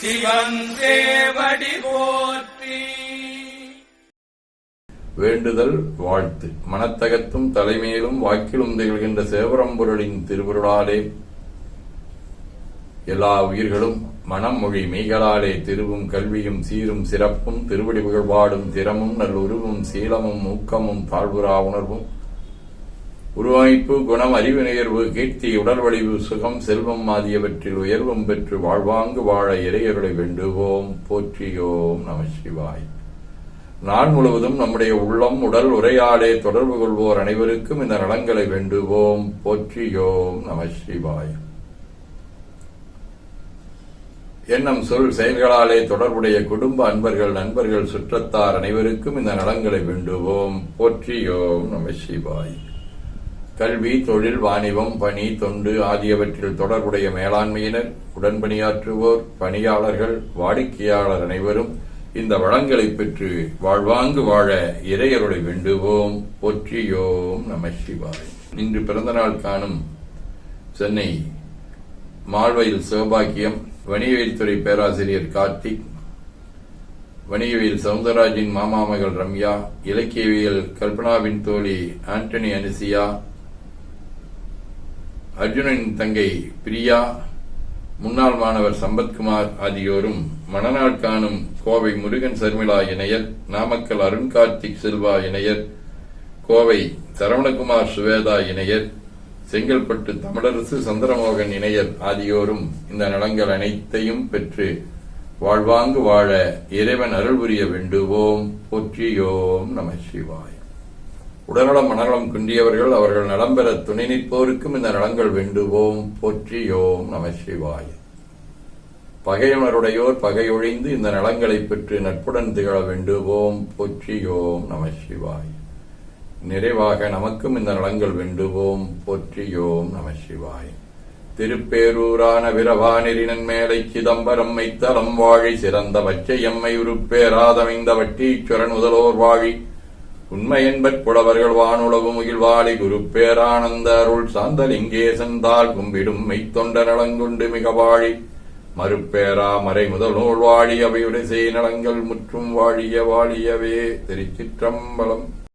சிவன் போற்றி. வேண்டுதல் வாழ்த்து. மனத்தகத்தும் தலைமையிலும் வாக்கிலும் திகழ்கின்ற சேவரம்பொருளின் திருவுருளாலே எல்லா உயிர்களும் மனம் மொழி மெய்களாலே திருவும் கல்வியும் சீரும் சிறப்பும் திருவடி புகழ்பாடும் திறமும் நல்லுருவும் சீலமும் ஊக்கமும் தாழ்வுரா உணர்வும் உருவாய்ப்பு குணம் அறிவு நிகழ்வு கீர்த்தி உடல் வடிவு சுகம் செல்வம் ஆகியவற்றில் உயர்வும் பெற்று வாழ்வாங்கு வாழ இறையர்களை வேண்டுவோம். போற்றியோம் நம சிவாய். நாள் முழுவதும் நம்முடைய உள்ளம் உடல் உரையாடே தொடர்பு கொள்வோர் அனைவருக்கும் இந்த நலங்களை வேண்டுவோம். போற்றியோம் நம சிவாய். எண்ணம் சொல் செயல்களாலே தொடர்புடைய குடும்ப அன்பர்கள் நண்பர்கள் சுற்றத்தார் அனைவருக்கும் இந்த நலங்களை வேண்டுவோம். போற்றியோம் நம சிவாய். கல்வி தொழில் வாணிபம் பணி தொண்டு ஆகியவற்றில் தொடர்புடைய மேலாண்மையினர் உடன்பணியாற்றுவோர் பணியாளர்கள் வாடிக்கையாளர் அனைவரும் இந்த வளங்களை பெற்று வாழ்வாங்கு வாழ இறையருளை வேண்டுவோம். ஒற்றியோம் நம சிவாய். இன்று பிறந்தநாள் காணும் சென்னை மால்வையில் சிவபாக்கியம் வணிகவியல்துறை பேராசிரியர் கார்த்திக் வணிகவியல் சவுந்தரராஜின் மாமாமகள் ரம்யா இலக்கியவியல் கல்பனாவின் தோழி ஆண்டனி அனிசியா அர்ஜுனனின் தங்கை பிரியா முன்னாள் மாணவர் சம்பத்குமார் ஆகியோரும் மணநாள் காணும் கோவை முருகன் சர்மிளா இணையர் நாமக்கல் அருண் கார்த்திக் சில்வா இணையர் கோவை சரவணகுமார் சுவேதா இணையர் செங்கல்பட்டு தமிழரசு சந்திரமோகன் இணையர் ஆகியோரும் இந்த நலங்கள் அனைத்தையும் பெற்று வாழ்வாங்கு வாழ இறைவன் அருள் புரிய வேண்டுவோம். போற்றியோம் நம சிவாய். உடல்நலம் மனநலம் குன்றியவர்கள் அவர்கள் நலம் பெற துணை நிற்போருக்கும் இந்த நலங்கள் வேண்டுவோம். போற்றியோம் நம சிவாய். பகையுணருடையோர் பகையொழிந்து இந்த நலங்களை பெற்று நட்புடன் திகழ வேண்டுவோம். போற்றியோம் நம சிவாய். நிறைவாக நமக்கும் இந்த நலங்கள் வேண்டுவோம். போற்றியோம் நம சிவாய். திருப்பேரூரான விரவானிரினன் மேலை சிதம்பரம் மைத்தலம் வாழி சிறந்த பச்சையம்மை உருப்பேராதமைந்த வட்டீச்சுரன் முதலோர் வாழி உண்மை என்பற் புலவர்கள் வானுளவு முகிழ்வாளி குருப்பேரானந்த அருள் சாந்தலிங்கேசன் தாள் கும்பிடும் மெய்த்தொண்ட நலங்கொண்டு மிக வாழி மறுப்பேரா மறை முதல் நூல் வாழி அவையுடைய நலங்கள் முற்றும் வாழிய வாழியவே திருச்சிற்றம்பலம்.